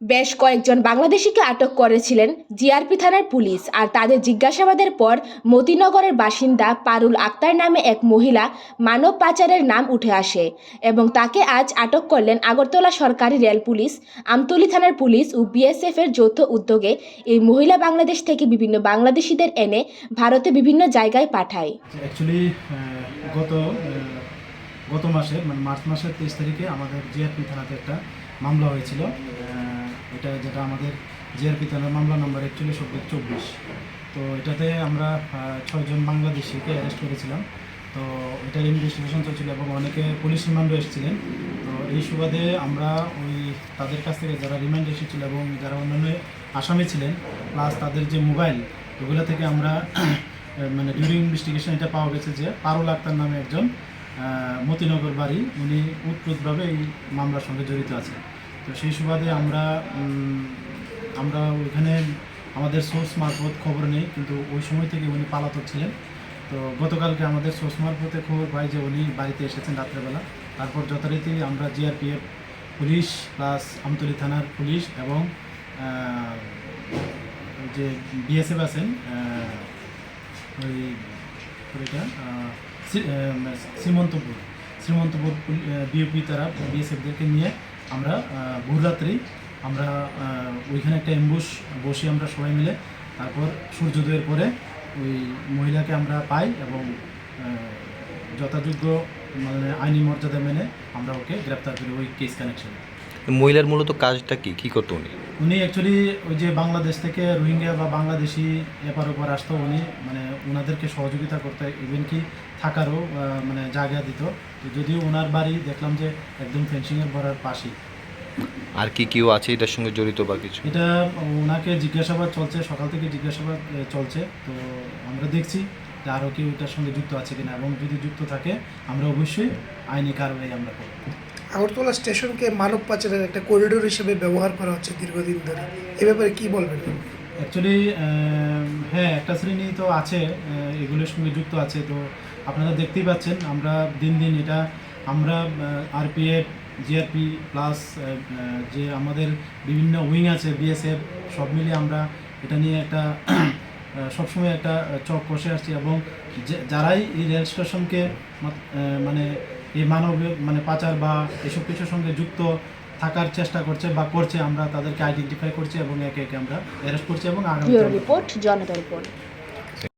বেশ কয়েকজন বাংলাদেশিকে আটক করেছিলেন জিআরপি থানার পুলিশ আর তাদের জিজ্ঞাসাবাদের পর মতিনগরের বাসিন্দা পারুল আক্তার নামে এক মহিলা মানব পাচারের নাম উঠে আসে এবং তাকে আজ আটক করলেন আগরতলা সরকারি রেল পুলিশ, আমতলী থানার পুলিশ ও বিএসএফ এর যৌথ উদ্যোগে এই মহিলা বাংলাদেশ থেকে বিভিন্ন বাংলাদেশিদের এনে ভারতে বিভিন্ন জায়গায় পাঠায়। অ্যাকচুয়ালি গত গত মানে মার্চ মাসের তেইশ তারিখে আমাদের জিআরপি থানাতে একটা মামলা হয়েছিল। এটা যেটা আমাদের জিআরপি থানার মামলা নম্বর একচল্লিশ অব্দি চব্বিশ। তো এটাতে আমরা ছয়জন বাংলাদেশিকে অ্যারেস্ট করেছিলাম। তো এটার ইনভেস্টিগেশন চলছিল এবং অনেকে পুলিশ রিমান্ডও এসেছিলেন। তো এই সুবাদে আমরা ওই তাদের কাছ থেকে যারা রিমান্ড এসেছিল এবং যারা অন্যান্য আসামি ছিলেন প্লাস তাদের যে মোবাইল ওগুলো থেকে আমরা মানে ডিউরিং ইনভেস্টিগেশন এটা পাওয়া গেছে যে পারুল আক্তার নামে একজন মতিনগর বাড়ি, উনি উৎপ্রুতভাবে এই মামলার সঙ্গে জড়িত আছে তো সেই সুবাদে আমরা আমরা ওইখানে আমাদের সোর্স মারফত খবর নেই, কিন্তু ওই সময় থেকে উনি পালাতক ছিলেন। তো গতকালকে আমাদের সোর্স মারফতে খবর পাই যে উনি বাড়িতে এসেছেন রাত্রেবেলা। তারপর যথারীতি আমরা জিআরপিএফ পুলিশ প্লাস আমতলী থানার পুলিশ এবং যে বিএসএফ আছেন ওই ওইটা শ্রীমন্তপুর শ্রীমন্তপুর বিওপি তারা বিএসএফদেরকে নিয়ে আমরা ভোররাত্রি আমরা ওইখানে একটা অ্যাম্বুশ বসি আমরা সবাই মিলে। তারপর সূর্যোদয়ের পরে ওই মহিলাকে আমরা পাই এবং যথাযোগ্য মানে আইনি মর্যাদা মেনে আমরা ওকে গ্রেপ্তার করি ওই কেস কানেকশনে মহিলার মূলত কাজটা কি? কী করতো উনি? উনি অ্যাকচুয়ালি ওই যে বাংলাদেশ থেকে রোহিঙ্গা বা বাংলাদেশি এপার ওপার আসতো উনি মানে ওনাদেরকে সহযোগিতা করতে ইভেন কি থাকারও মানে জায়গা দিত। তো যদিও ওনার বাড়ি দেখলাম যে একদম ফেন্সিংয়ের ভরার পাশেই। আর কি কেউ আছে এটার সঙ্গে জড়িত বা কিছু? এটা ওনাকে জিজ্ঞাসাবাদ চলছে সকাল থেকে জিজ্ঞাসাবাদ চলছে। তো আমরা দেখছি যে আরও কেউ এটার সঙ্গে যুক্ত আছে কিনা। এবং যদি যুক্ত থাকে আমরা অবশ্যই আইনি কারবাই আমরা করব। আগরতলা স্টেশনকে মানব পাচারের একটা করিডোর হিসেবে ব্যবহার করা হচ্ছে দীর্ঘদিন ধরে। এ ব্যাপারে কি বলবেন? অ্যাকচুয়ালি হ্যাঁ একটা শ্রেণি তো আছে এগুলোর সঙ্গে যুক্ত আছে, তো আপনারা দেখতেই পাচ্ছেন, আমরা দিন দিন এটা, আমরা আরপিএফ জিআরপি প্লাস যে আমাদের বিভিন্ন উইং আছে বিএসএফ সব মিলিয়ে আমরা এটা নিয়ে একটা সবসময় একটা চক কষে আসছি এবং যারাই এই রেল স্টেশনকে মানে এই মানবিক মানে পাচার বা এসব কিছুর সঙ্গে যুক্ত থাকার চেষ্টা করছে বা করছে, আমরা তাদেরকে আইডেন্টিফাই করছি এবং একে একে আমরা অ্যারেস্ট করছি এবং আগামী রিপোর্ট জনতা রিপোর্ট